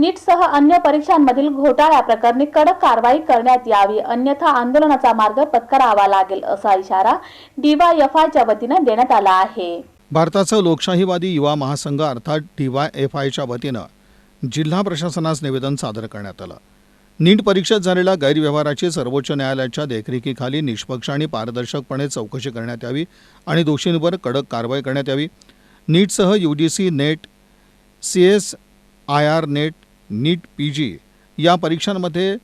नीटसह अन्य परीक्षांमधील घोटाळ्या प्रकरणी कडक कारवाई करण्यात यावी अन्यथा आंदोलनाचा मार्ग पत्करावा लागेल असा इशारा डीवायएफआयच्या वतीनं देण्यात आला आहे. भारताचं लोकशाहीवादी युवा महासंघ अर्थात डी वाय एफ आयच्या वतीनं जिल्हा प्रशासनास निवेदन सादर करण्यात आलं. नीट परीक्षेत झालेल्या गैरव्यवहाराची सर्वोच्च न्यायालयाच्या देखरेखीखाली निष्पक्ष आणि पारदर्शकपणे चौकशी करण्यात यावी आणि दोषींवर कडक कारवाई करण्यात यावी. नीटसह U G C NET C S I R NET NEET P G या परीक्षांमध्ये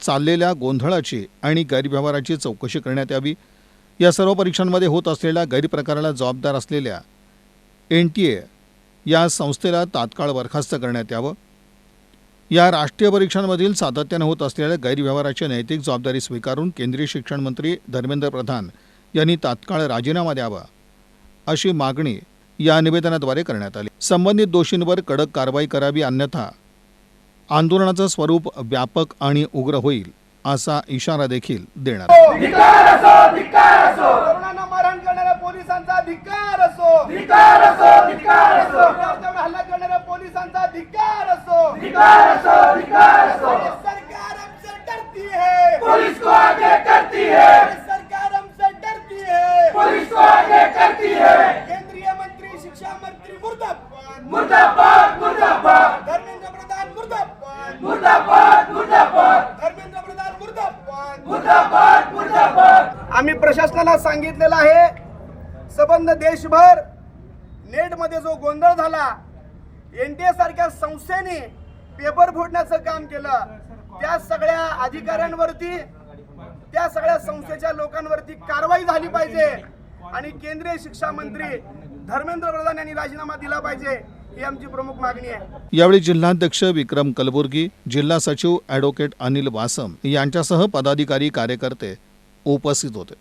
चाललेल्या गोंधळाची आणि गैरव्यवहाराची चौकशी करण्यात यावी. या सर्व परीक्षांमध्ये होत असलेल्या गैरप्रकाराला जबाबदार असलेल्या एन टी ए या संस्थेला तात्काळ बरखास्त करण्यात यावं. या राष्ट्रीय परीक्षांमधील सातत्यानं होत असलेल्या गैरव्यवहाराची नैतिक जबाबदारी स्वीकारून केंद्रीय शिक्षण मंत्री धर्मेंद्र प्रधान यांनी तात्काळ राजीनामा द्यावा अशी मागणी या निवेदनाद्वारे करण्यात आली. संबंधित दोषींवर कडक कारवाई करावी अन्यथा आंदोलनाचं स्वरूप व्यापक आणि उग्र होईल असा इशारा देखील डरती है. पुलिस को आगे करती है सरकार हमसे डरती है पुलिस को आगे करती है केंद्रीय मंत्री शिक्षा मंत्री मुर्दाबाद मुर्दाबाद. मुर्दाबाद धर्मेंद्र प्रधान मुर्दाबाद मुर्दाबाद मुर्दाबाद धर्मेंद्र प्रधान मुर्दाबाद मुर्दाबाद मुर्दाबाद आम्ही प्रशासनाला सांगितलेलं आहे सबंध देशभर नेटमध्ये जो गोंधळ झाला एनटीए सारख्या संस्थेने पेपर फोडण्याचं काम केलं. त्या सगळ्या अधिकाऱ्यांवरती त्या सगळ्या संस्थेच्या लोकांवरती कारवाई झाली पाहिजे. आणि केंद्रीय शिक्षा मंत्री धर्मेंद्र प्रधान यांनी राजीनामा दिला पाहिजे. ही आमची प्रमुख मागणी आहे. यावेळी जिल्हाध्यक्ष विक्रम कलबुर्गी जिल्हा सचिव ॲडव्होकेट अनिल वासम यांच्यासह पदाधिकारी कार्यकर्ते उपस्थित होते.